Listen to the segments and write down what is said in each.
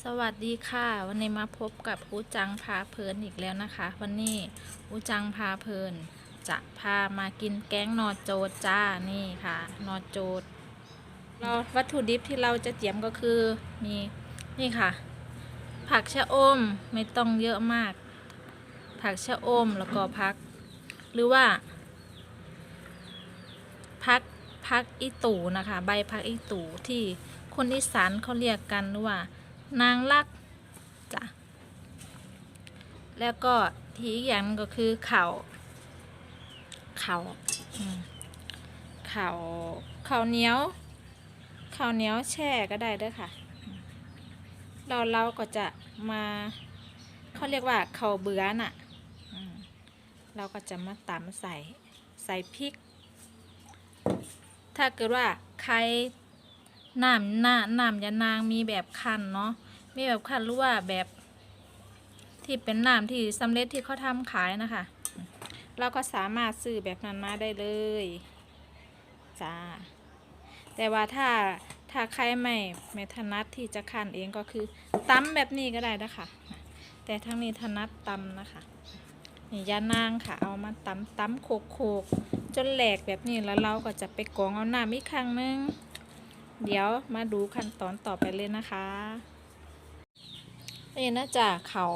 สวัสดีค่ะ วันนี้มาพบกับอูจังพาเพลินอีกแล้วนะคะ วันนี้อูจังพาเพลินจะพามากินแกงนอโจดจ้านี่ค่ะ นอโจดเราวัตถุดิบที่เราจะเตรียมก็คือมีนี่ค่ะ ผักชะอมไม่ต้องเยอะมาก ผักชะอมแล้วก็ผัก หรือว่าผักผักอีตูนะคะ ใบผักอีตูที่คนอีสานเขาเรียกกันว่า นางลักจ้ะแล้วก็ทีอีกอย่างหนึ่งก็คือเข่าเข่าเข่าเข่าเหนียวเข่าเหนียวแช่ก็ได้เด้วยค่ะเราเราก็จะมาเขาเรียกว่าเข่าเบือน่ะเราก็จะมาตำใส่ใส่พริก ถ้าเกิดว่าใคร น้ำน้ำน้ำยานางมีแบบคันเนาะมีแบบคันหรือว่าแบบ ที่เป็นน้ำที่สำเร็จที่เขาทำขายนะคะ เราก็สามารถซื้อแบบนั้นมาได้เลยจ้าแต่ว่าถ้าถ้าใครไม่ไม่ถนัดที่จะคันเองก็คือตำแบบนี้ก็ได้นะคะแต่ทั้งนี้ถนัดตำนะคะนี่ยานางค่ะ เอามาตำตำโขกโขกจนแหลกแบบนี้แล้วเราก็จะไปกรองเอาน้ำอีกครั้งนึง เดี๋ยวมาดูขั้นตอนต่อไปเลยนะคะนี่นะจ๊ะเขา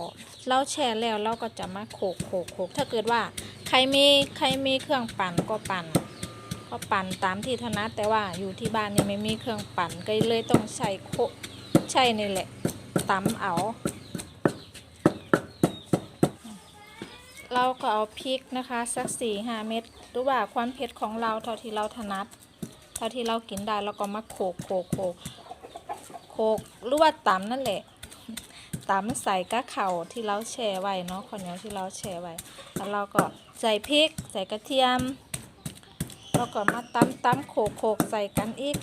เราแช่แล้วเราก็จะมาโขกโขกโขกถ้าเกิดว่าใครมีใครมีเครื่องปั่นก็ปั่น ก็ปั่นตามที่ถนัดแต่ว่าอยู่ที่บ้านนี่ไม่มีเครื่องปั่นก็เลยต้องใช้โคใช่นี่แหละตำเอา เราก็เอาพริกนะคะ สักสี่ห้าเม็ดหรือว่าความเผ็ดของเราเท่าที่เราถนัด เท่าที่เรากินได้เราก็มาโขกโขกโขกโขกหรือว่าตำนั่นแหละตำใส่กะเข่าที่เราแช่ไว้เนาะข้าวเหนียวที่เราแช่ไว้แล้วเราก็ใส่พริก ใส่กระเทียม แล้วก็มาตำตำโขกโขกใส่กันอีก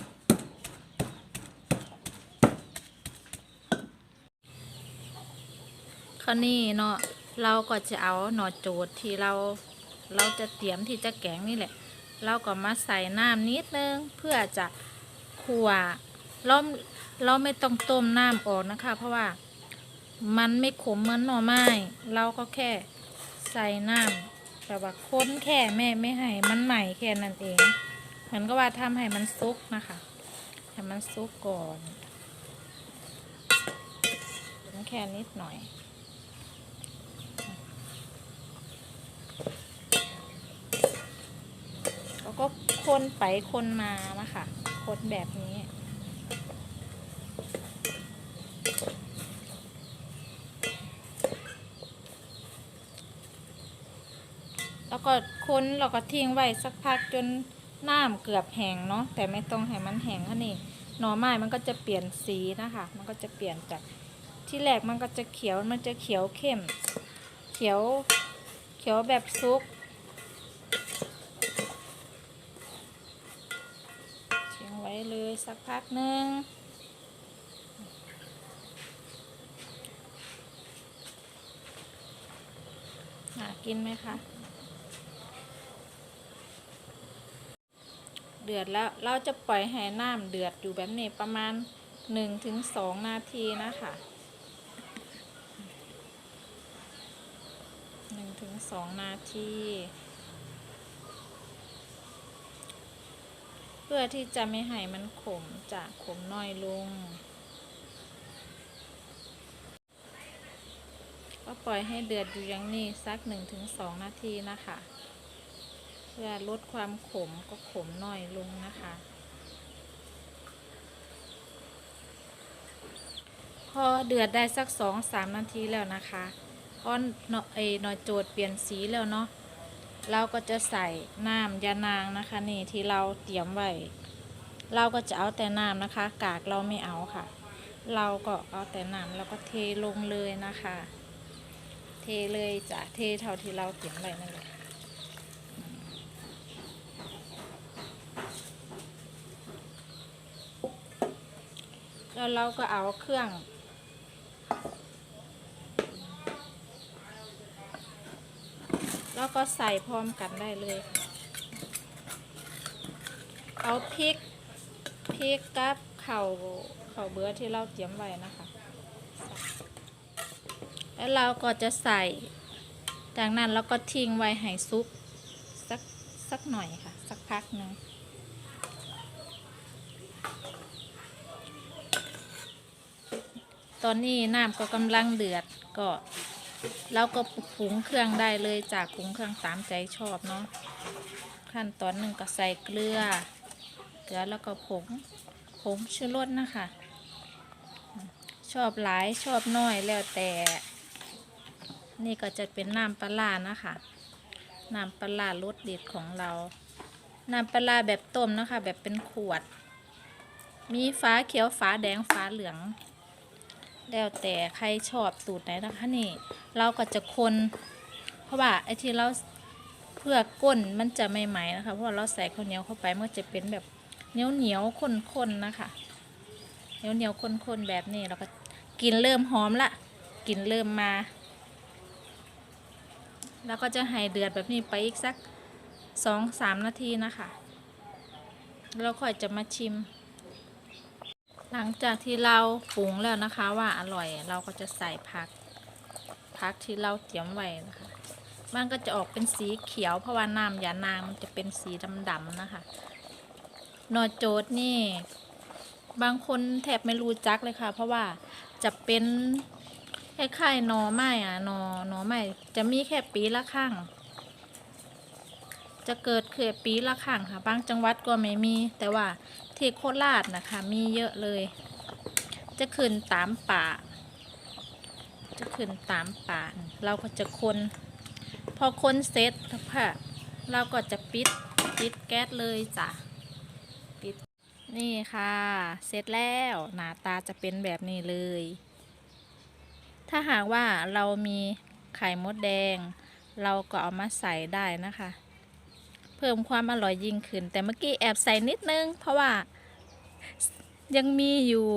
คราวนี้เนาะเราก็จะเอาหน่อโจดที่เราเราจะเตรียมที่จะแกงนี่แหละ เราก็มาใส่น้ำนิดนึงเพื่อจะขั่วเราเราไม่ต้องต้มน้ำออกนะคะ เพราะว่ามันไม่ขมเหมือนหน่อไม้เราก็แค่ใส่น้ำแต่ว่าค้นแค่แม่ไม่ให้มันใหม่แค่นั้นเองเหมือนก็ว่าทำให้มันซุกนะคะให้มันซุกก่อนแค่นิดหน่อย แล้ว ก็คนไปคนมานะคะคนแบบนี้แล้วก็คนเราก็ทิ้งไว้สักพักจนน้ำเกือบแห้งเนาะแต่ไม่ต้องให้มันแห้งค่ะนี่หน่อไม้มันก็จะเปลี่ยนสีนะคะ มันก็จะเปลี่ยนจากที่แรกมันก็จะเขียวมันจะเขียวเข้ม เขียวเขียวแบบซุก ทิ้งไว้ เลยสักพักหนึ่งหากินไหมคะ เดือดแล้วเราจะปล่อยให้น้ำเดือดอยู่แบบนี้ประมาณหนึ่งถึงสองนาทีนะคะหนึ่งถึงสองนาที พื่อที่จะไม่ให้มันขมจะขมน้อยลง ก็ปล่อยให้เดือดอยู่อย่างนี้สัก 1-2 นาทีนะคะ เพื่อลดความขมก็ขมน้อยลงนะคะพอเดือดได้สัก2-3นาทีแล้วนะคะพอเนาะไอหนอยโจดเปลี่ยนสีแล้วเนาะ เราก็จะใส่น้ำยานางนะคะนี่ที่เราเตรียมไว้ เราก็จะเอาแต่น้ำนะคะ กากเราไม่เอาค่ะ เราก็เอาแต่น้ำแล้วก็เทลงเลยนะคะ เทเลยจ้ะเทเท่าที่เราเตรียมไว้นั่นแหละแล้วเราก็เอาเครื่อง แล้วก็ใส่พร้อมกันได้เลย เอาพริกพริกกับเข่าเข่าเบือที่เราเตรียมไว้นะคะ แล้วเราก็จะใส่ จากนั้นเราก็ทิ้งไว้ให้ซุกสักสักหน่อยค่ะ สักพักหนึ่งตอนนี้น้ำก็กำลังเดือดก็ เราก็ปรุงเครื่องได้เลยจากปรุงเครื่องตามใจชอบเนาะขั้นตอนหนึ่งก็ใส่เกลือ เกลือแล้วก็ผงผงชูรสนะคะ ชอบหลายชอบน้อยแล้วแต่ นี่ก็จะเป็นน้ำปลาร้านะคะน้ำปลาร้ารสเด็ดของเรา น้ำปลาร้าแบบต้มนะคะ แบบเป็นขวด มีฟ้าเขียวฟ้าแดงฟ้าเหลือง แล้วแต่ใครชอบสูตรไหนนะคะนี่ เราก็จะคน เพราะว่าไอ้ที่เราเพื่อก้นมันจะไม่ไหมนะคะ เพราะว่าเราใส่ข้าวเหนียวเข้าไปมันจะเป็นแบบเหนียวเหนียวข้นๆนะคะเหนียวเหนียวข้นๆแบบนี้เราก็กินเริ่มหอมละกินเริ่มมา แล้วก็จะให้เดือดแบบนี้ไปอีกสักสองสามนาทีนะคะแล้วค่อยจะมาชิม หลังจากที่เราปรุงแล้วนะคะว่าอร่อยเราก็จะใส่ผักผักที่เราเตรียมไว้นะคะ มันก็จะออกเป็นสีเขียวเพราะว่าน้ำยานางมันจะเป็นสีดำๆนะคะหนอโจดนี่ บางคนแทบไม่รู้จักเลยค่ะ เพราะว่าจะเป็นคล้ายๆหนอไม้อะหนอหนอไม้จะมีแค่ปีละครั้งจะเกิดแค่ปีละครั้งค่ะ บางจังหวัดก็ไม่มี แต่ว่า ที่โคราชนะคะ มีเยอะเลย จะขึ้นตามป่า จะขึ้นตามป่า เราก็จะคน พอคนเสร็จค่ะเราก็จะปิดปิดแก๊สเลยจ้ะปิดนี่ค่ะ เสร็จแล้วหน้าตาจะเป็นแบบนี้เลย ถ้าหากว่าเรามีไข่มดแดง เราก็เอามาใส่ได้นะคะ พิ่มความอร่อยยิ่งขึ้น แต่เมื่อกี้แอบใส่นิดนึง เพราะว่ายังมีอยู่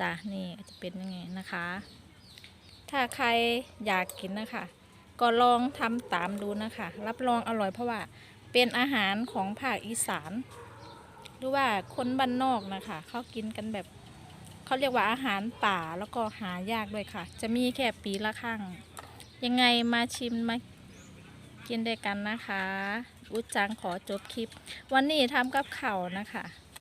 จ้ะนี่จะเป็นยังไงนะคะ ถ้าใครอยากกินนะคะ ก็ลองทำตามดูนะคะ รับรองอร่อยเพราะว่าเป็นอาหารของภาคอีสาน หรือว่าคนบ้านนอกนะคะเขากินกันแบบเขาเรียกว่าอาหารป่าแล้วก็หายากด้วยค่ะ จะมีแค่ปีละครั้งยังไงมาชิมมา กินด้วยกันนะคะ อุจจังขอจบคลิป วันนี้ทำกับเข่านะคะ